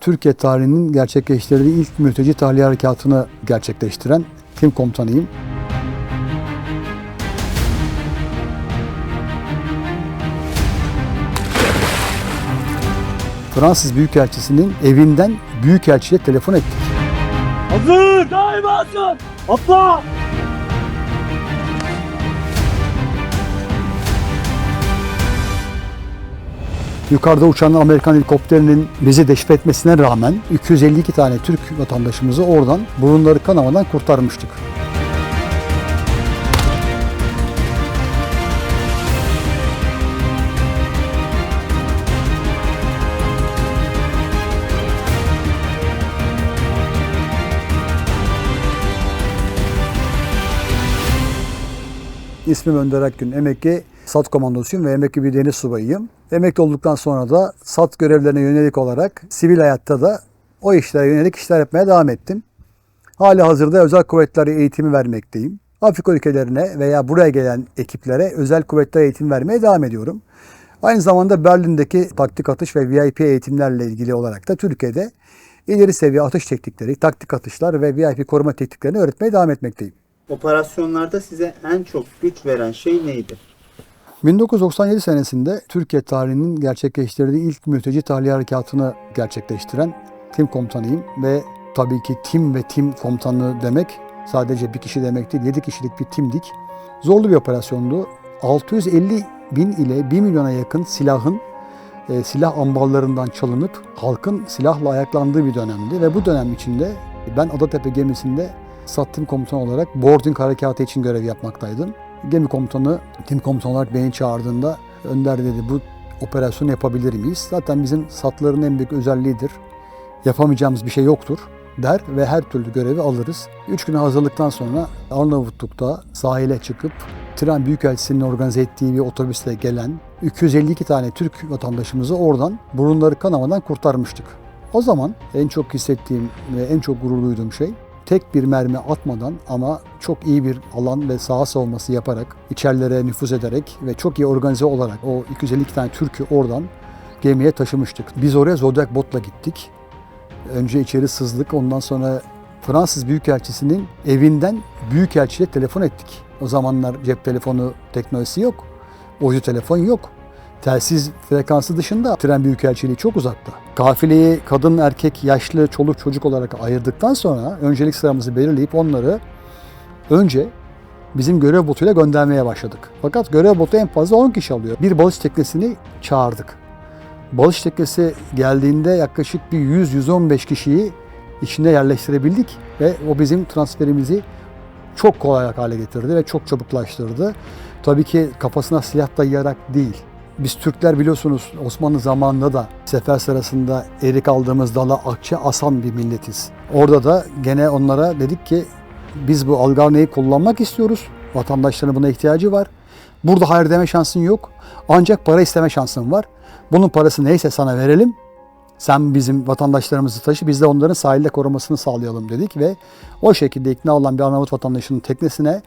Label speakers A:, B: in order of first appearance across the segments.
A: Türkiye tarihinin gerçekleştirdiği ilk mülteci tahliye harekatını gerçekleştiren tim komutanıyım. Fransız Büyükelçisi'nin evinden Büyükelçiye telefon ettik.
B: Hazır! Daima hazır! Atla!
A: Yukarıda uçan Amerikan helikopterinin bizi deşif etmesine rağmen 252 tane Türk vatandaşımızı oradan burunları kanamadan kurtarmıştık. İsmim Önder Akgün. Emekli SAT komandosuyum ve emekli bir deniz subayıyım. Emekli olduktan sonra da SAT görevlerine yönelik olarak sivil hayatta da o işlere yönelik işler yapmaya devam ettim. Hali hazırda özel kuvvetler eğitimi vermekteyim. Afrika ülkelerine veya buraya gelen ekiplere özel kuvvetler eğitim vermeye devam ediyorum. Aynı zamanda Berlin'deki taktik atış ve VIP eğitimlerle ilgili olarak da Türkiye'de ileri seviye atış teknikleri, taktik atışlar ve VIP koruma tekniklerini öğretmeye devam etmekteyim.
C: Operasyonlarda size en çok güç veren şey neydi?
A: 1997 senesinde Türkiye tarihinin gerçekleştirdiği ilk mülteci tahliye harekatını gerçekleştiren tim komutanıyım ve tabii ki tim ve tim komutanlığı demek sadece bir kişi demek değil, 7 kişilik bir timdik. Zorlu bir operasyondu. 650 bin ile 1 milyona yakın silahın e, silah ambarlarından çalınıp halkın silahla ayaklandığı bir dönemdi ve bu dönem içinde ben Adatepe gemisinde Sattim komutan olarak boarding harekatı için görev yapmaktaydım. Gemi komutanı, tim komutanı olarak beni çağırdığında Önder dedi bu operasyonu yapabilir miyiz? Zaten bizim satların en büyük özelliğidir. Yapamayacağımız bir şey yoktur der ve her türlü görevi alırız. Üç güne hazırlıktan sonra Arnavutluk'ta sahile çıkıp Tren Büyükelçisi'nin organize ettiği bir otobüsle gelen 252 tane Türk vatandaşımızı oradan burunları kanamadan kurtarmıştık. O zaman en çok hissettiğim ve en çok gurur duyduğum şey tek bir mermi atmadan ama çok iyi bir alan ve saha savunması yaparak, içerilere nüfuz ederek ve çok iyi organize olarak o 252 tane Türk'ü oradan gemiye taşımıştık. Biz oraya Zodiac botla gittik. Önce içeri sızdık. Ondan sonra Fransız Büyükelçisi'nin evinden Büyükelçiye telefon ettik. O zamanlar cep telefonu teknolojisi yok. Uydu telefon yok. Telsiz frekansı dışında tren büyükelçiliği çok uzakta. Kafileyi kadın, erkek, yaşlı, çoluk, çocuk olarak ayırdıktan sonra öncelik sıramızı belirleyip onları önce bizim görev botuyla göndermeye başladık. Fakat görev botu en fazla 10 kişi alıyor. Bir balış teknesini çağırdık. Balış teknesi geldiğinde yaklaşık bir 100-115 kişiyi içinde yerleştirebildik ve o bizim transferimizi çok kolay hale getirdi ve çok çabuklaştırdı. Tabii ki kafasına silah dayayarak değil. Biz Türkler biliyorsunuz Osmanlı zamanında da sefer sırasında erik aldığımız dala akçe asan bir milletiz. Orada da gene onlara dedik ki biz bu algarneyi kullanmak istiyoruz. Vatandaşların buna ihtiyacı var. Burada hayır deme şansın yok. Ancak para isteme şansın var. Bunun parası neyse sana verelim. Sen bizim vatandaşlarımızı taşı, biz de onların sahilde korumasını sağlayalım dedik ve o şekilde ikna olan bir Arnavut vatandaşının teknesine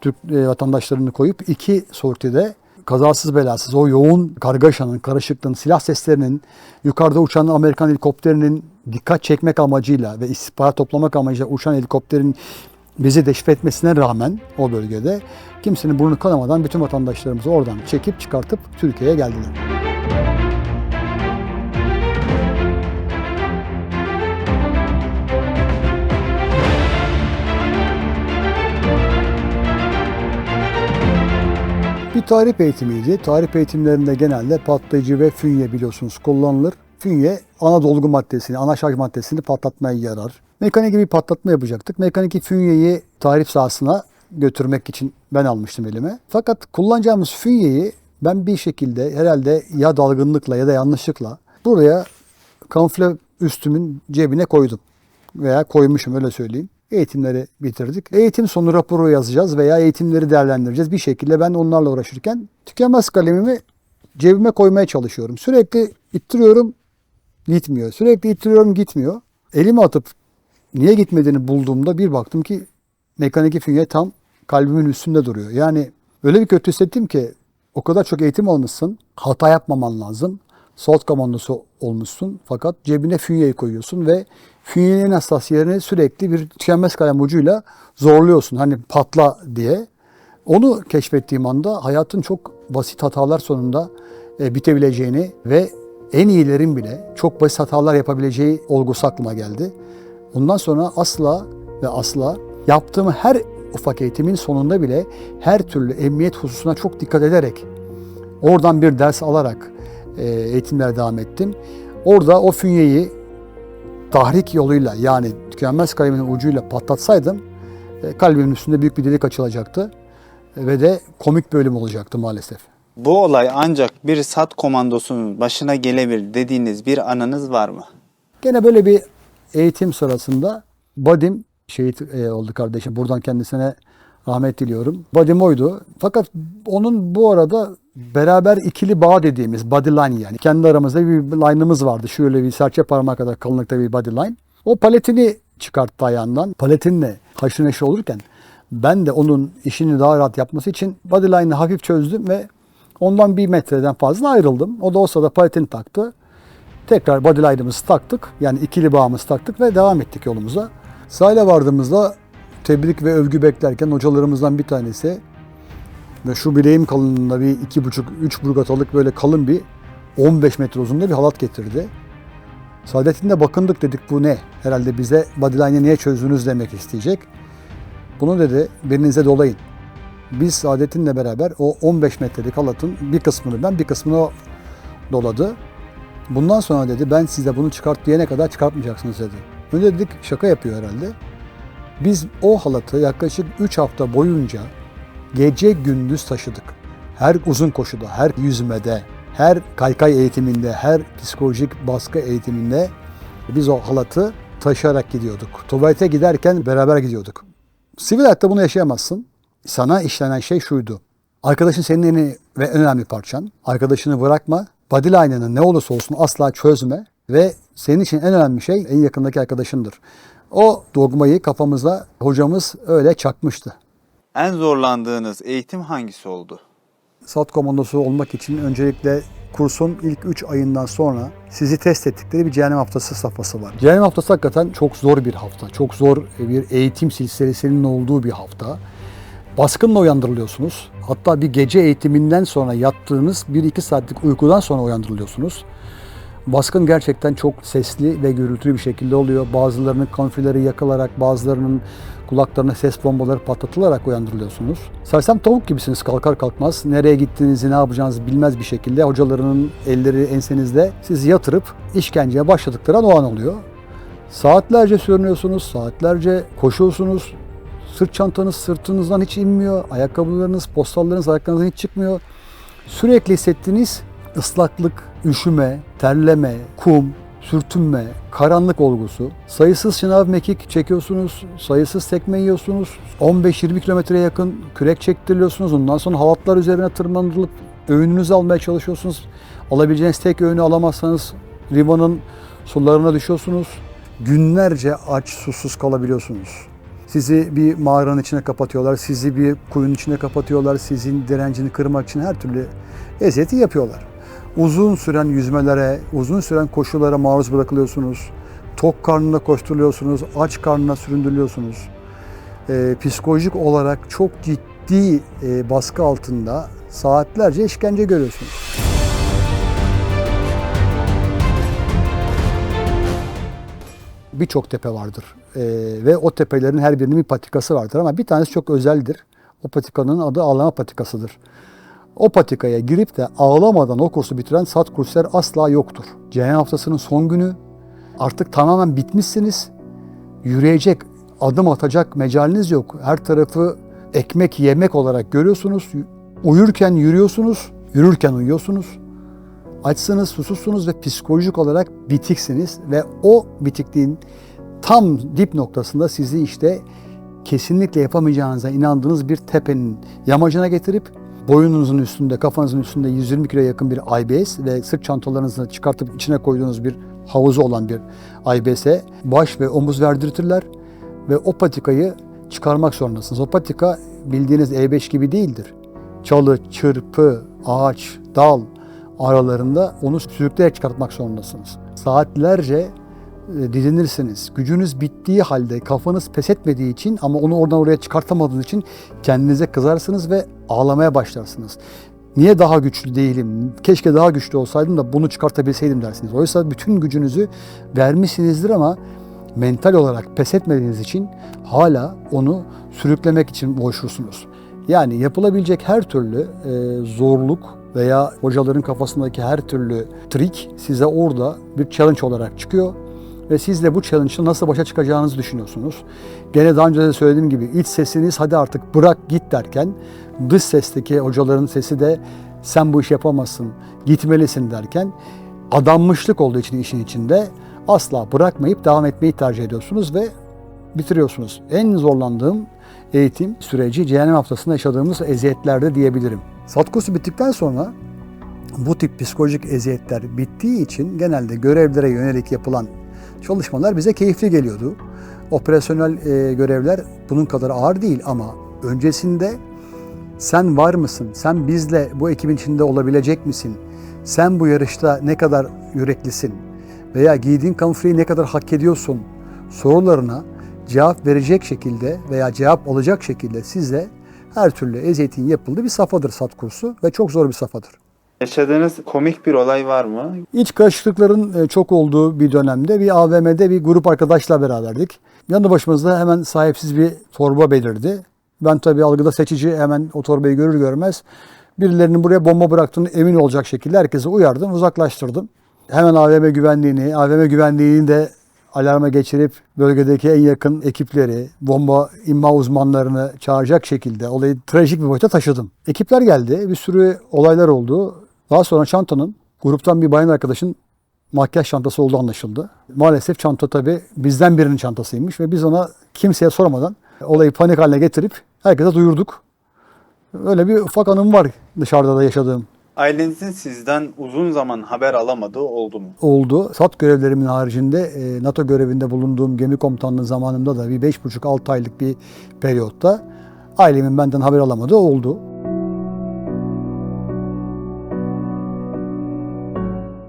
A: Türk e, vatandaşlarını koyup iki sortide kazasız belasız o yoğun kargaşanın, karışıklığın, silah seslerinin, yukarıda uçan Amerikan helikopterinin dikkat çekmek amacıyla ve istihbarat toplamak amacıyla uçan helikopterin bizi deşif etmesine rağmen o bölgede kimsenin burnu kanamadan bütün vatandaşlarımızı oradan çekip çıkartıp Türkiye'ye geldiler. Bir tarih eğitimiydi. Tarih eğitimlerinde genelde patlayıcı ve fünye biliyorsunuz kullanılır. Fünye ana dolgu maddesini, ana şarj maddesini patlatmaya yarar. Mekanik bir patlatma yapacaktık. Mekanik fünyeyi tarif sahasına götürmek için ben almıştım elime. Fakat kullanacağımız fünyeyi ben bir şekilde herhalde ya dalgınlıkla ya da yanlışlıkla buraya kamufle üstümün cebine koydum. Veya koymuşum öyle söyleyeyim. Eğitimleri bitirdik. Eğitim sonu raporu yazacağız veya eğitimleri değerlendireceğiz. Bir şekilde ben onlarla uğraşırken tükenmez kalemimi cebime koymaya çalışıyorum. Sürekli ittiriyorum, gitmiyor. Sürekli ittiriyorum, gitmiyor. Elimi atıp niye gitmediğini bulduğumda bir baktım ki mekanik fünye tam kalbimin üstünde duruyor. Yani öyle bir kötü hissettim ki o kadar çok eğitim almışsın, hata yapmaman lazım. SWAT komandosu olmuşsun fakat cebine fünyeyi koyuyorsun ve fünyenin en hassas yerini sürekli bir tükenmez kalem ucuyla zorluyorsun. Hani patla diye. Onu keşfettiğim anda hayatın çok basit hatalar sonunda e, bitebileceğini ve en iyilerin bile çok basit hatalar yapabileceği olgusu aklıma geldi. Ondan sonra asla ve asla yaptığım her ufak eğitimin sonunda bile her türlü emniyet hususuna çok dikkat ederek oradan bir ders alarak eğitimlere devam ettim. Orada o fünyeyi tahrik yoluyla yani tükenmez kalemin ucuyla patlatsaydım e, kalbimin üstünde büyük bir delik açılacaktı E, ve de komik bölüm olacaktı maalesef.
C: Bu olay ancak bir SAT komandosunun başına gelebilir dediğiniz bir anınız var mı?
A: Gene böyle bir eğitim sırasında Badim şehit e, oldu kardeşim. Buradan kendisine rahmet diliyorum. Badim oydu. Fakat onun bu arada beraber ikili bağ dediğimiz body line yani. Kendi aramızda bir line'ımız vardı. Şöyle bir serçe parmağı kadar kalınlıkta bir body line. O paletini çıkarttı ayağından. Paletinle haşır neşir olurken ben de onun işini daha rahat yapması için body line'ı hafif çözdüm ve ondan bir metreden fazla ayrıldım. O da o sırada paletini taktı. Tekrar bodyline'ımızı taktık. Yani ikili bağımızı taktık ve devam ettik yolumuza. Sahile vardığımızda tebrik ve övgü beklerken hocalarımızdan bir tanesi ve şu bileğim kalınlığında bir iki buçuk, üç burgatalık böyle kalın bir 15 metre uzunluğunda bir halat getirdi. Saadettin de bakındık dedik bu ne? Herhalde bize bodyline'ı niye çözdünüz demek isteyecek. Bunu dedi birinize dolayın. Biz Saadettin'le beraber o 15 metrelik halatın bir kısmını ben bir kısmını doladı. Bundan sonra dedi ben size bunu çıkart diyene kadar çıkartmayacaksınız dedi. Önce dedik şaka yapıyor herhalde. Biz o halatı yaklaşık 3 hafta boyunca gece gündüz taşıdık. Her uzun koşuda, her yüzmede, her kaykay eğitiminde, her psikolojik baskı eğitiminde biz o halatı taşıyarak gidiyorduk. Tuvalete giderken beraber gidiyorduk. Sivil hayatta bunu yaşayamazsın. Sana işlenen şey şuydu. Arkadaşın senin en ve en önemli parçan. Arkadaşını bırakma. Bodyline'ını ne olursa olsun asla çözme. Ve senin için en önemli şey en yakındaki arkadaşındır. O dogmayı kafamızda hocamız öyle çakmıştı.
C: En zorlandığınız eğitim hangisi oldu?
A: SAT komandosu olmak için öncelikle kursun ilk 3 ayından sonra sizi test ettikleri bir cehennem haftası safhası var. Cehennem haftası hakikaten çok zor bir hafta. Çok zor bir eğitim silsilesinin olduğu bir hafta. Baskınla uyandırılıyorsunuz. Hatta bir gece eğitiminden sonra yattığınız 1-2 saatlik uykudan sonra uyandırılıyorsunuz. Baskın gerçekten çok sesli ve gürültülü bir şekilde oluyor. Bazılarının konfileri yakılarak, bazılarının kulaklarına ses bombaları patlatılarak uyandırılıyorsunuz. Sersem tavuk gibisiniz kalkar kalkmaz. Nereye gittiğinizi, ne yapacağınızı bilmez bir şekilde hocalarının elleri ensenizde sizi yatırıp işkenceye başladıkları an o an oluyor. Saatlerce sürünüyorsunuz, saatlerce koşuyorsunuz. Sırt çantanız sırtınızdan hiç inmiyor. Ayakkabılarınız, postallarınız ayaklarınızdan hiç çıkmıyor. Sürekli hissettiğiniz ıslaklık, üşüme, terleme, kum, sürtünme, karanlık olgusu. Sayısız şınav mekik çekiyorsunuz, sayısız tekme yiyorsunuz. 15-20 kilometreye yakın kürek çektiriliyorsunuz. Ondan sonra halatlar üzerine tırmanılıp öğününüzü almaya çalışıyorsunuz. Alabileceğiniz tek öğünü alamazsanız limanın sularına düşüyorsunuz. Günlerce aç, susuz kalabiliyorsunuz. Sizi bir mağaranın içine kapatıyorlar, sizi bir kuyunun içine kapatıyorlar, sizin direncini kırmak için her türlü eziyeti yapıyorlar. Uzun süren yüzmelere, uzun süren koşulara maruz bırakılıyorsunuz. Tok karnına koşturuluyorsunuz, aç karnına süründürülüyorsunuz. Ee, psikolojik olarak çok ciddi e, baskı altında saatlerce işkence görüyorsunuz. birçok tepe vardır. Ee, ve o tepelerin her birinin bir patikası vardır ama bir tanesi çok özeldir. O patikanın adı ağlama patikasıdır. O patikaya girip de ağlamadan o kursu bitiren sat kurslar asla yoktur. Cehennem haftasının son günü artık tamamen bitmişsiniz. Yürüyecek, adım atacak mecaliniz yok. Her tarafı ekmek yemek olarak görüyorsunuz. Uyurken yürüyorsunuz, yürürken uyuyorsunuz. Açsınız, susuzsunuz ve psikolojik olarak bitiksiniz ve o bitikliğin tam dip noktasında sizi işte kesinlikle yapamayacağınıza inandığınız bir tepenin yamacına getirip boyunuzun üstünde, kafanızın üstünde 120 kilo yakın bir IBS ve sırt çantalarınızı çıkartıp içine koyduğunuz bir havuzu olan bir IBS'e baş ve omuz verdirtirler ve o patikayı çıkarmak zorundasınız. O patika bildiğiniz E5 gibi değildir. Çalı, çırpı, ağaç, dal, aralarında onu sürükleyerek çıkartmak zorundasınız. Saatlerce didinirsiniz. Gücünüz bittiği halde kafanız pes etmediği için ama onu oradan oraya çıkartamadığınız için kendinize kızarsınız ve ağlamaya başlarsınız. Niye daha güçlü değilim? Keşke daha güçlü olsaydım da bunu çıkartabilseydim dersiniz. Oysa bütün gücünüzü vermişsinizdir ama mental olarak pes etmediğiniz için hala onu sürüklemek için boğuşursunuz. Yani yapılabilecek her türlü e, zorluk veya hocaların kafasındaki her türlü trik size orada bir challenge olarak çıkıyor ve siz de bu challenge'la nasıl başa çıkacağınızı düşünüyorsunuz. Gene daha önce de söylediğim gibi iç sesiniz hadi artık bırak git derken dış sesteki hocaların sesi de sen bu işi yapamazsın, gitmelisin derken adanmışlık olduğu için işin içinde asla bırakmayıp devam etmeyi tercih ediyorsunuz ve bitiriyorsunuz. En zorlandığım eğitim süreci cehennem haftasında yaşadığımız eziyetlerde diyebilirim. Sat bittikten sonra bu tip psikolojik eziyetler bittiği için genelde görevlere yönelik yapılan çalışmalar bize keyifli geliyordu. Operasyonel e, görevler bunun kadar ağır değil ama öncesinde sen var mısın? Sen bizle bu ekibin içinde olabilecek misin? Sen bu yarışta ne kadar yüreklisin? Veya giydiğin kamufleyi ne kadar hak ediyorsun? Sorularına cevap verecek şekilde veya cevap alacak şekilde size her türlü eziyetin yapıldığı bir safhadır sat kursu ve çok zor bir safhadır.
C: Yaşadığınız komik bir olay var mı?
A: İç karışıklıkların e, çok olduğu bir dönemde bir AVM'de bir grup arkadaşla beraberdik. Yanı başımızda hemen sahipsiz bir torba belirdi. Ben tabii algıda seçici hemen o torbayı görür görmez birilerinin buraya bomba bıraktığını emin olacak şekilde herkese uyardım, uzaklaştırdım. Hemen AVM güvenliğini, AVM güvenliğini de alarma geçirip bölgedeki en yakın ekipleri, bomba imha uzmanlarını çağıracak şekilde olayı trajik bir boyuta taşıdım. Ekipler geldi, bir sürü olaylar oldu. Daha sonra çantanın gruptan bir bayan arkadaşın makyaj çantası olduğu anlaşıldı. Maalesef çanta tabii bizden birinin çantasıymış ve biz ona kimseye sormadan olayı panik haline getirip herkese duyurduk. Öyle bir ufak anım var dışarıda da yaşadığım.
C: Ailenizin sizden uzun zaman haber alamadığı oldu mu?
A: oldu. SAT görevlerimin haricinde e, NATO görevinde bulunduğum gemi komutanlığı zamanımda da bir 5,5-6 aylık bir periyotta ailemin benden haber alamadığı oldu.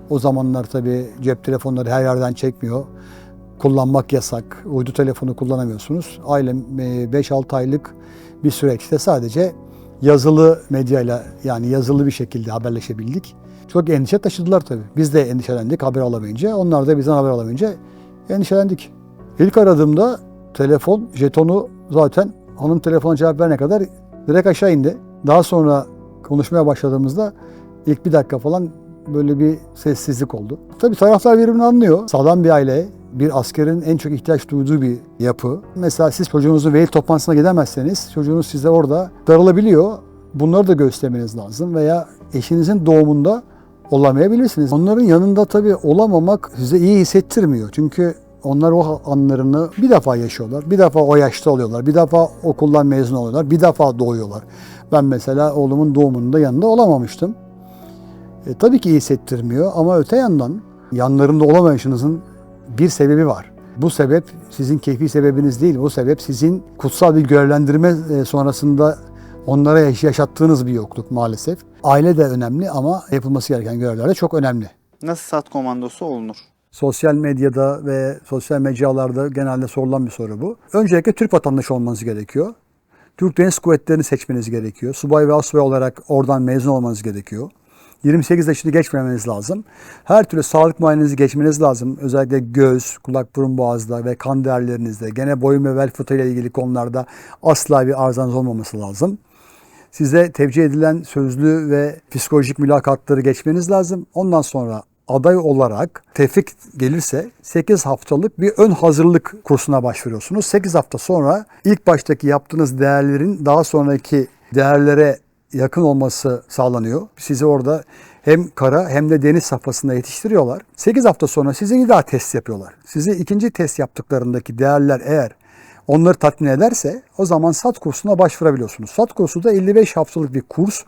A: O zamanlar tabii cep telefonları her yerden çekmiyor. Kullanmak yasak. Uydu telefonu kullanamıyorsunuz. Ailem e, 5-6 aylık bir süreçte sadece yazılı medyayla yani yazılı bir şekilde haberleşebildik. Çok endişe taşıdılar tabii. Biz de endişelendik haber alamayınca. Onlar da bizden haber alamayınca endişelendik. İlk aradığımda telefon jetonu zaten hanım telefona cevap verene kadar direkt aşağı indi. Daha sonra konuşmaya başladığımızda ilk bir dakika falan böyle bir sessizlik oldu. Tabii taraflar birbirini anlıyor. Sağlam bir aile, bir askerin en çok ihtiyaç duyduğu bir yapı. Mesela siz çocuğunuzun veli toplantısına gidemezseniz çocuğunuz size orada darılabiliyor. Bunları da göstermeniz lazım veya eşinizin doğumunda olamayabilirsiniz. Onların yanında tabii olamamak size iyi hissettirmiyor. Çünkü onlar o anlarını bir defa yaşıyorlar. Bir defa o yaşta oluyorlar. Bir defa okuldan mezun oluyorlar. Bir defa doğuyorlar. Ben mesela oğlumun doğumunda yanında olamamıştım. E, tabii ki iyi hissettirmiyor ama öte yandan yanlarında olamayışınızın bir sebebi var. Bu sebep sizin keyfi sebebiniz değil. Bu sebep sizin kutsal bir görevlendirme e, sonrasında onlara yaş- yaşattığınız bir yokluk maalesef. Aile de önemli ama yapılması gereken görevler de çok önemli.
C: Nasıl sat komandosu olunur?
A: Sosyal medyada ve sosyal mecralarda genelde sorulan bir soru bu. Öncelikle Türk vatandaşı olmanız gerekiyor. Türk Deniz Kuvvetleri'ni seçmeniz gerekiyor. Subay ve asubay olarak oradan mezun olmanız gerekiyor. 28 yaşını geçmemeniz lazım. Her türlü sağlık muayenenizi geçmeniz lazım. Özellikle göz, kulak, burun, boğazda ve kan değerlerinizde. Gene boyun ve bel fıtığı ile ilgili konularda asla bir arızanız olmaması lazım. Size tevcih edilen sözlü ve psikolojik mülakatları geçmeniz lazım. Ondan sonra aday olarak tevfik gelirse 8 haftalık bir ön hazırlık kursuna başvuruyorsunuz. 8 hafta sonra ilk baştaki yaptığınız değerlerin daha sonraki değerlere yakın olması sağlanıyor. Sizi orada hem kara hem de deniz safhasında yetiştiriyorlar. 8 hafta sonra size bir daha test yapıyorlar. Sizi ikinci test yaptıklarındaki değerler eğer onları tatmin ederse o zaman SAT kursuna başvurabiliyorsunuz. SAT kursu da 55 haftalık bir kurs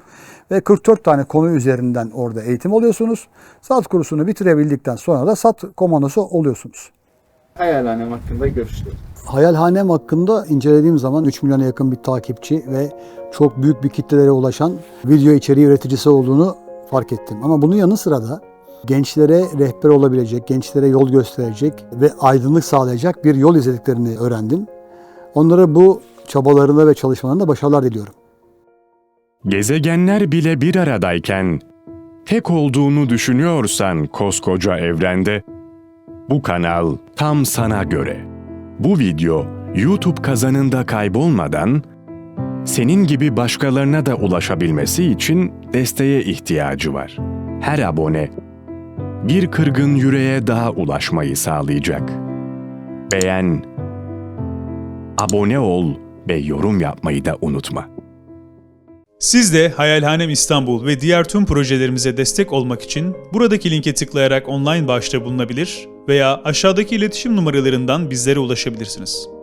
A: ve 44 tane konu üzerinden orada eğitim alıyorsunuz. SAT kursunu bitirebildikten sonra da SAT komandosu oluyorsunuz.
B: Hayalhanem hakkında görüşler.
A: Hayalhanem hakkında incelediğim zaman 3 milyona yakın bir takipçi ve çok büyük bir kitlelere ulaşan video içeriği üreticisi olduğunu fark ettim. Ama bunun yanı sıra da gençlere rehber olabilecek, gençlere yol gösterecek ve aydınlık sağlayacak bir yol izlediklerini öğrendim. Onlara bu çabalarında ve çalışmalarında başarılar diliyorum.
D: Gezegenler bile bir aradayken tek olduğunu düşünüyorsan koskoca evrende bu kanal tam sana göre. Bu video YouTube kazanında kaybolmadan senin gibi başkalarına da ulaşabilmesi için desteğe ihtiyacı var. Her abone bir kırgın yüreğe daha ulaşmayı sağlayacak. Beğen, abone ol ve yorum yapmayı da unutma.
E: Siz de Hayalhanem İstanbul ve diğer tüm projelerimize destek olmak için buradaki linke tıklayarak online bağışta bulunabilir veya aşağıdaki iletişim numaralarından bizlere ulaşabilirsiniz.